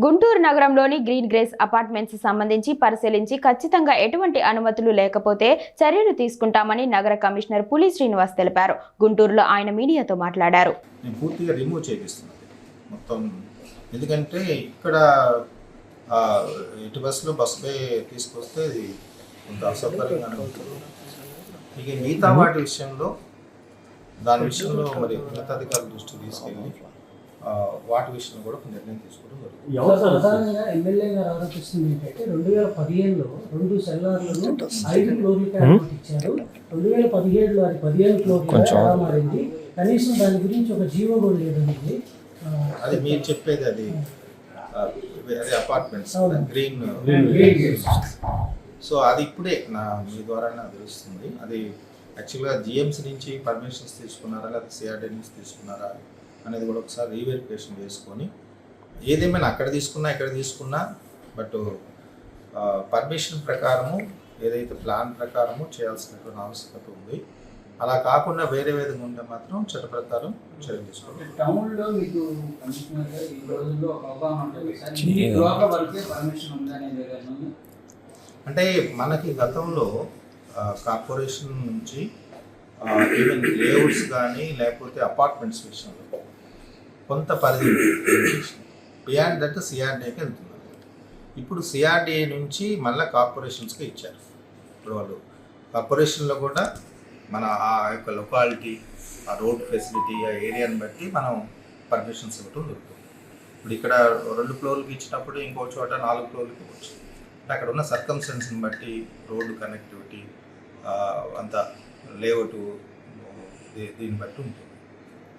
గుంటూరు నగరంలోని green grace apartments సంబంధించి పరిశీలించి ఖచ్చితంగా ఎటువంటి అనుమతులు లేకపోతే చర్యలు తీసుకుంటామని నగర కమిషనర్ పులి శ్రీనివాస్ తెలిపారు. గుంటూరులో ఆయన మీడియాతో మాట్లాడారు. పూర్తిగా రిమూవ్ మొత్తం ఎందుకంటే ఇక్కడ ఆ, ఇటు బస్సులో బస్ పే తీసుకొస్తే అది కొంత అసౌకర్యంగా ఉంటుంది ఇక మిగతా వాటి విషయంలో దాని విషయంలో మరి ఉన్నతాధికారుల దృష్టి తీసుకెళ్ళి వాటి విషయంలో కూడా ఒక నిర్ణయం తీసుకోవడం జరుగుతుంది? ప్రధానంగా ఎమ్మెల్యే గారు ఆరోపిస్తుంది ఏంటంటే రెండు వేల పదిహేనులో రెండు సెల్లార్లను ఐదు ఫ్లోర్లకి అనుమతి ఇచ్చారు. రెండు వేల పదిహేడులో అది పదిహేను ఫ్లోర్లుగా ఎలా మారింది. కనీసం దాని గురించి ఒక జీవో కూడా లేదండి. అది మీరు చెప్పేది అది అపార్ట్మెంట్స్. గ్రీన్ గ్రీన్ సో అది ఇప్పుడే నా మీ ద్వారా నాకు తెలుస్తుంది. అది యాక్చువల్గా జిఎంసీ నుంచి పర్మిషన్స్ తీసుకున్నారా లేకపోతే సిఆర్డీ నుంచి తీసుకున్నారా? అనేది కూడా ఒకసారి రీవెరిఫికేషన్ చేసుకొని ఏదేమైనా అక్కడ తీసుకున్నా ఇక్కడ తీసుకున్నా బట్ పర్మిషన్ ప్రకారము ఏదైతే ప్లాన్ ప్రకారము చేయాల్సినటువంటి ఆవశ్యకత ఉంది. అలా కాకుండా వేరే విధంగా ఉంటే మాత్రం చట్ట ప్రకారం చర్య తీసుకోవాలి. మీకు ఈ రోజుల్లో పర్మిషన్? అంటే మనకి గతంలో కార్పొరేషన్ నుంచి ఈవెన్ లేఅవుట్స్ కానీ లేకపోతే అపార్ట్మెంట్స్ విషయంలో కొంత పరిధి బియాండ్ దట్ సిఆర్డీఏకి వెళ్తున్నారు. ఇప్పుడు సిఆర్డీఏ నుంచి మళ్ళీ కార్పొరేషన్స్కి ఇచ్చారు. ఇప్పుడు వాళ్ళు కార్పొరేషన్లో కూడా మన ఆ యొక్క లొకాలిటీ ఆ రోడ్ ఫెసిలిటీ ఆ ఏరియాని బట్టి మనం పర్మిషన్స్ ఇవ్వటం జరుగుతుంది. ఇప్పుడు ఇక్కడ రెండు ఫ్లోర్లకి ఇచ్చినప్పుడు ఇంకో చోట నాలుగు ఫ్లోర్లకి ఇవ్వచ్చు అంటే అక్కడ ఉన్న సర్కమ్స్టెన్స్ని బట్టి రోడ్డు కనెక్టివిటీ అంత లేఅవుట్ దీన్ని బట్టి ఉంటుంది.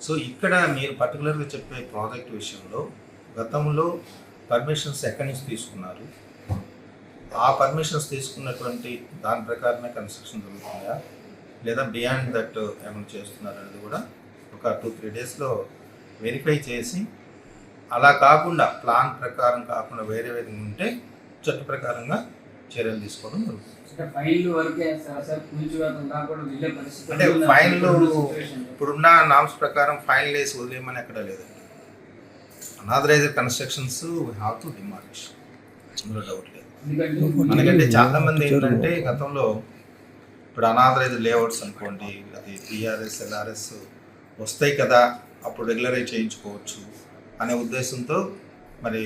సో ఇక్కడ మీరు పర్టికులర్గా చెప్పే ప్రాజెక్ట్ విషయంలో గతంలో పర్మిషన్స్ ఎక్కడి నుంచి తీసుకున్నారు? ఆ పర్మిషన్స్ తీసుకున్నటువంటి దాని ప్రకారమే కన్స్ట్రక్షన్ జరుగుతుందా? లేదా బియాండ్ దట్ ఏమైనా చేస్తున్నారు అనేది కూడా ఒక టూ త్రీ డేస్లో వెరిఫై చేసి అలా కాకుండా ప్లాన్ ప్రకారం కాకుండా వేరే విధంగా ఉంటే చట్ట ప్రకారంగా చర్యలు తీసుకోవడం జరుగుతుంది అంటే? ఫైన్లు. ఇప్పుడున్న నామ్స్ ప్రకారం ఫైన్ వేసి వదిలేయమని ఎక్కడ లేదండి unauthorised constructions have to demolish అందులో డౌట్ లేదు ఎందుకంటే మనకంటే చాలా మంది ఏంటంటే గతంలో ఇప్పుడు అనాథరైజ్ లేఅవుట్స్ అనుకోండి అది టీఆర్ఎస్ ఎల్ఆర్ఎస్ వస్తాయి కదా అప్పుడు రెగ్యులరైజ్ చేయించుకోవచ్చు అనే ఉద్దేశంతో మరి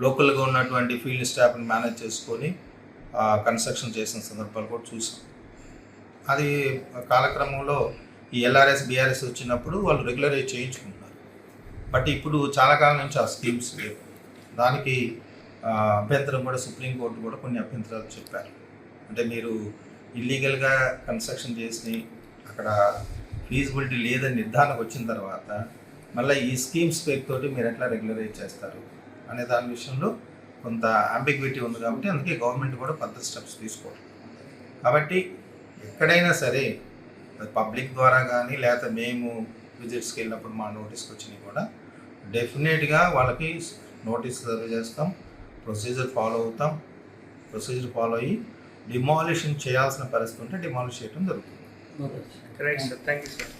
లోకల్గా ఉన్నటువంటి ఫీల్డ్ స్టాఫ్ని మేనేజ్ చేసుకొని కన్స్ట్రక్షన్ చేసిన సందర్భాలు కూడా చూసాం. అది కాలక్రమంలో ఈ ఎల్ఆర్ఎస్ బీఆర్ఎస్ వచ్చినప్పుడు వాళ్ళు రెగ్యులరైజ్ చేయించుకుంటున్నారు. బట్ ఇప్పుడు చాలా కాలం నుంచి ఆ స్కీమ్స్ లేవు. దానికి అభ్యంతరం కూడా సుప్రీంకోర్టు కూడా కొన్ని అభ్యంతరాలు చెప్పారు. అంటే మీరు ఇల్లీగల్గా కన్స్ట్రక్షన్ చేసి అక్కడ ఫీజిబిలిటీ లేదని నిర్ధారణకు వచ్చిన తర్వాత మళ్ళీ ఈ స్కీమ్స్ పేరుతోటి మీరు ఎట్లా రెగ్యులరైజ్ చేస్తారు అనే దాని విషయంలో కొంత అంబిగ్విటీ ఉంది కాబట్టి అందుకే గవర్నమెంట్ కూడా పద్ధతి స్టెప్స్ తీసుకోవాలి కాబట్టి ఎక్కడైనా సరే పబ్లిక్ ద్వారా కానీ లేకపోతే మేము విజిట్స్కి వెళ్ళినప్పుడు మా నోటీస్కి వచ్చినవి కూడా డెఫినెట్గా వాళ్ళకి నోటీస్ సర్వ్ చేస్తాం ప్రొసీజర్ ఫాలో అవుతాం ప్రొసీజర్ ఫాలో అయ్యి డిమాలిషన్ చేయాల్సిన పరిస్థితి ఉంటే డిమాలిష్ చేయడం జరుగుతుంది. Okay. Right sir thank you sir